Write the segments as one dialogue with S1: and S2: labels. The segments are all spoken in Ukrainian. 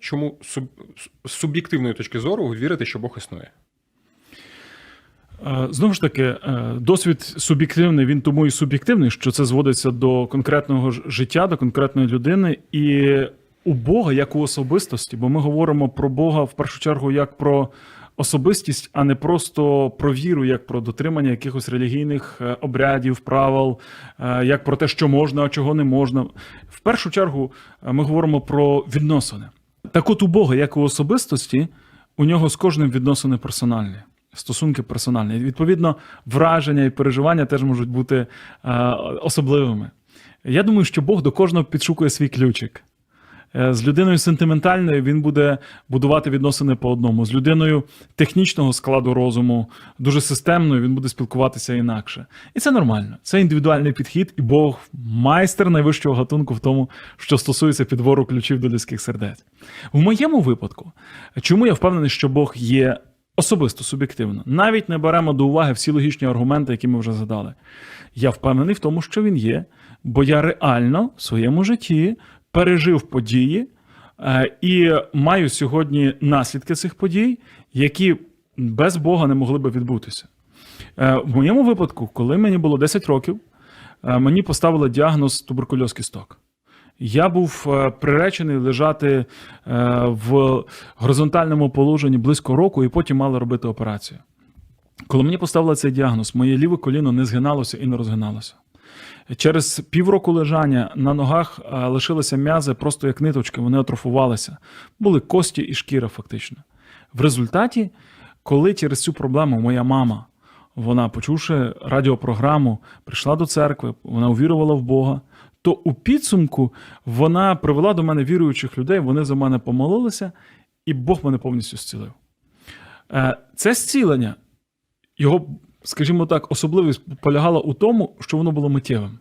S1: Чому з суб'єктивної точки зору ви вірите, що Бог існує?
S2: Е, Знову ж таки, е, досвід суб'єктивний, він тому і суб'єктивний, що це зводиться до конкретного життя, до конкретної людини, і у Бога як у особистості, бо ми говоримо про Бога в першу чергу як про особистість, а не просто про віру, як про дотримання якихось релігійних е, обрядів, правил, як про те, що можна, а чого не можна. В першу чергу ми говоримо про відносини. Так от у Бога, як у особистості, у нього з кожним відносини персональні. Стосунки персональні. Відповідно, враження і переживання теж можуть бути е, особливими. Я думаю, що Бог до кожного підшукує свій ключик. Е, З людиною сентиментальною він буде будувати відносини по одному. З людиною технічного складу розуму, дуже системною, він буде спілкуватися інакше. І це нормально. Це індивідуальний підхід, і Бог майстер найвищого гатунку в тому, що стосується підбору ключів до людських сердець. В моєму випадку, чому я впевнений, що Бог є особисто суб'єктивно, навіть не беремо до уваги всі логічні аргументи, які ми вже згадали. Я впевнений в тому, що він є, бо я реально в своєму житті пережив події е, і маю сьогодні наслідки цих подій, які без Бога не могли би відбутися. Е, В моєму випадку, коли мені було 10 років, е, мені поставили діагноз туберкульоз кісток. Я був приречений лежати в горизонтальному положенні близько року, і потім мали робити операцію. Коли мені поставили цей діагноз, моє ліве коліно не згиналося і не розгиналося. Через півроку лежання на ногах е, лишилися м'язи просто як ниточки, вони атрофувалися. Були кості і шкіра, фактично. В результаті, коли через цю проблему моя мама, вона, почувши радіопрограму, прийшла до церкви, вона увірувала в Бога, то у підсумку вона привела до мене віруючих людей, вони за мене помолилися, і Бог мене повністю зцілив. Е, Це зцілення, його, скажімо так, особливість полягала у тому, що воно було миттєвим.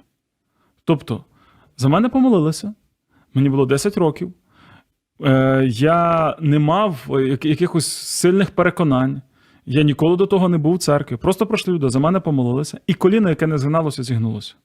S2: Тобто, за мене помолилися, мені було 10 років, е, я не мав е, якихось сильних переконань. Я ніколи до того не був в церкві. Просто пройшли люди, за мене помолилися, і коліно, яке не згиналося, зігнулося.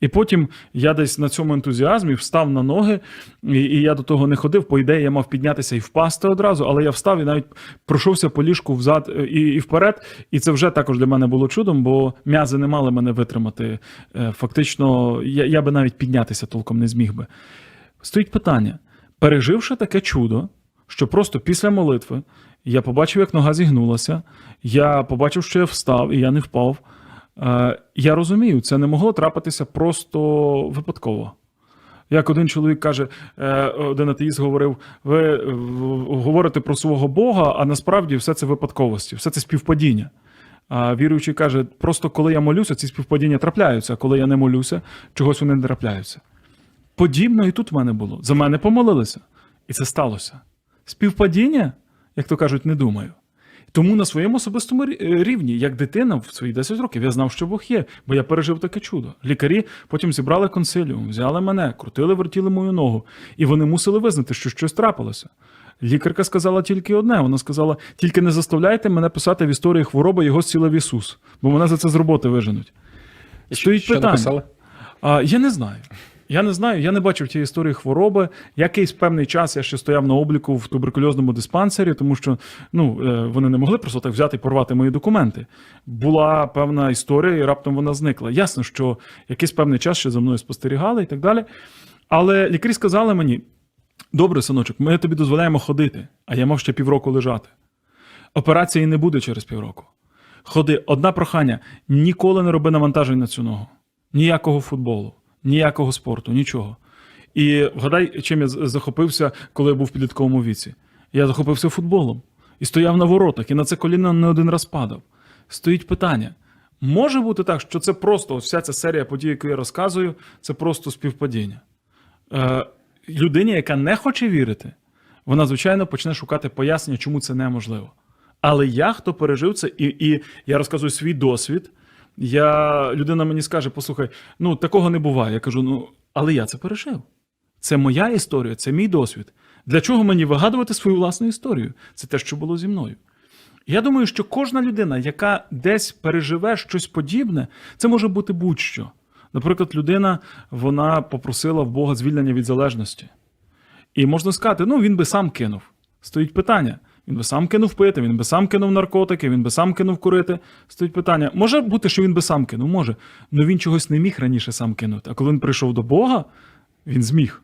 S2: І потім я десь на цьому ентузіазмі встав на ноги, і, і я до того не ходив. По ідеї, я мав піднятися і впасти одразу, але я встав і навіть пройшовся по ліжку взад е, і, і вперед. І це вже також для мене було чудом, бо м'язи не мали мене витримати. Е, Фактично, я, я би навіть піднятися толком не зміг би. Стоїть питання: переживши таке чудо, що просто після молитви я побачив, як нога зігнулася, я побачив, що я встав, і я не впав. Е, Я розумію, це не могло трапитися просто випадково. Як один чоловік каже, е, один атеїст говорив: ви е, говорите про свого Бога, а насправді все це випадковості, все це співпадіння. А віруючий каже: просто коли я молюся, ці співпадіння трапляються, а коли я не молюся, чогось вони не трапляються. Подібно і тут в мене було. За мене помолилися. І це сталося. Співпадіння, як то кажуть, не думаю. Тому на своєму особистому е, рівні, як дитина в свої 10 років, я знав, що Бог є, бо я пережив таке чудо. Лікарі потім зібрали консиліум, взяли мене, крутили, вертіли мою ногу, і вони мусили визнати, що щось трапилося. Лікарка сказала тільки одне: вона сказала: тільки не заставляйте мене писати в історії хвороби його зцілив Ісус, бо мене за це з роботи виженуть. Стоїть питання. А, я не знаю. Я не знаю, я не бачив тієї історії хвороби. Якийсь певний час я ще стояв на обліку в туберкульозному диспансері, тому що ну, е, вони не могли просто так взяти і порвати мої документи. Була певна історія, і раптом вона зникла. Ясно, що якийсь певний час ще за мною спостерігали і так далі. Але лікарі сказали мені: добре, синочок, ми тобі дозволяємо ходити, а я мав ще півроку лежати. Операції не буде через півроку. Ходи, одна прохання: ніколи не роби навантажень на цю ногу. Ніякого футболу, ніякого спорту, нічого. І вгадай, чим я захопився, коли я був в підлітковому віці. Я захопився футболом і стояв на воротах, і на це коліно не один раз падав. Стоїть питання: може бути так, що це просто вся ця серія подій, яку я розказую, це просто співпадіння. Е, людині, яка не хоче вірити, вона, звичайно, почне шукати пояснення, чому це неможливо. Але я, хто пережив це, і, і я розказую свій досвід. Я, людина мені скаже: послухай, ну такого не буває. Я кажу, ну, але я це пережив. Це моя історія, це мій досвід. Для чого мені вигадувати свою власну історію? Це те, що було зі мною. Я думаю, що кожна людина, яка десь переживе щось подібне, це може бути будь-що. Наприклад, людина вона попросила в Бога звільнення від залежності. І можна сказати, ну він би сам кинув. Стоїть питання. Він би сам кинув пити, він би сам кинув наркотики, він би сам кинув курити. Стоїть питання. Може бути, що він би сам кинув, може. Але він чогось не міг раніше сам кинути. А коли він прийшов до Бога, він зміг.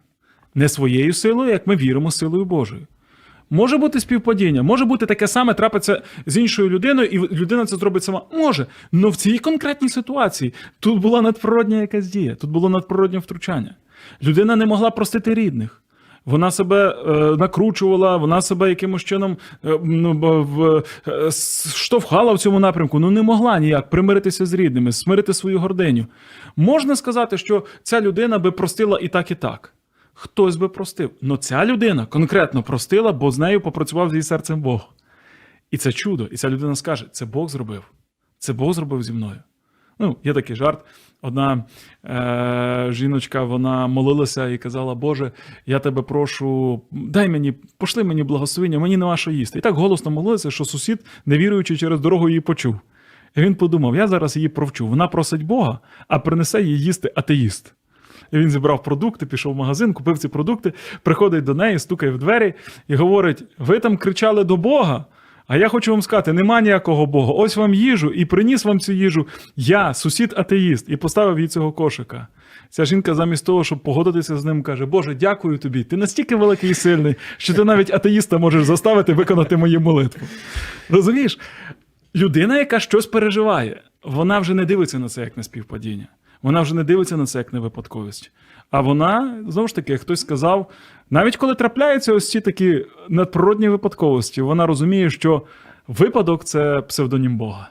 S2: Не своєю силою, як ми віримо, силою Божою. Може бути співпадіння, може бути таке саме трапиться з іншою людиною, і людина це зробить сама. Може. Але в цій конкретній ситуації тут була надприродня якась дія, тут було надприроднє втручання. Людина не могла простити рідних. Вона себе е, накручувала, вона себе якимось чином е, ну, в, е, штовхала в цьому напрямку. Ну не могла ніяк примиритися з рідними, смирити свою гординю. Можна сказати, що ця людина би простила і так, і так. Хтось би простив. Но ця людина конкретно простила, бо з нею попрацював з серцем Бог. І це чудо. І ця людина скаже: це Бог зробив. Це Бог зробив зі мною. Ну, є такий жарт. Одна е, жіночка вона молилася і казала: Боже, я тебе прошу, дай мені, пошли мені благословення, мені нема що їсти. І так голосно молилася, що сусід, не віруючи через дорогу, її почув. І він подумав: я зараз її провчу. Вона просить Бога, а принесе їй їсти атеїст. І він зібрав продукти, пішов в магазин, купив ці продукти, приходить до неї, стукає в двері і говорить: Ви там кричали до Бога. А я хочу вам сказати, нема ніякого Бога. Ось вам їжу, і приніс вам цю їжу. Я, сусід атеїст, і поставив їй цього кошика. Ця жінка, замість того, щоб погодитися з ним, каже: Боже, дякую тобі. Ти настільки великий і сильний, що ти навіть атеїста можеш заставити виконати мою молитву. Розумієш? Людина, яка щось переживає, вона вже не дивиться на це як на співпадіння. Вона вже не дивиться на це як на випадковість. А вона, знову ж таки, хтось сказав, навіть коли трапляються ось ці такі надприродні випадковості, вона розуміє, що випадок це псевдонім Бога.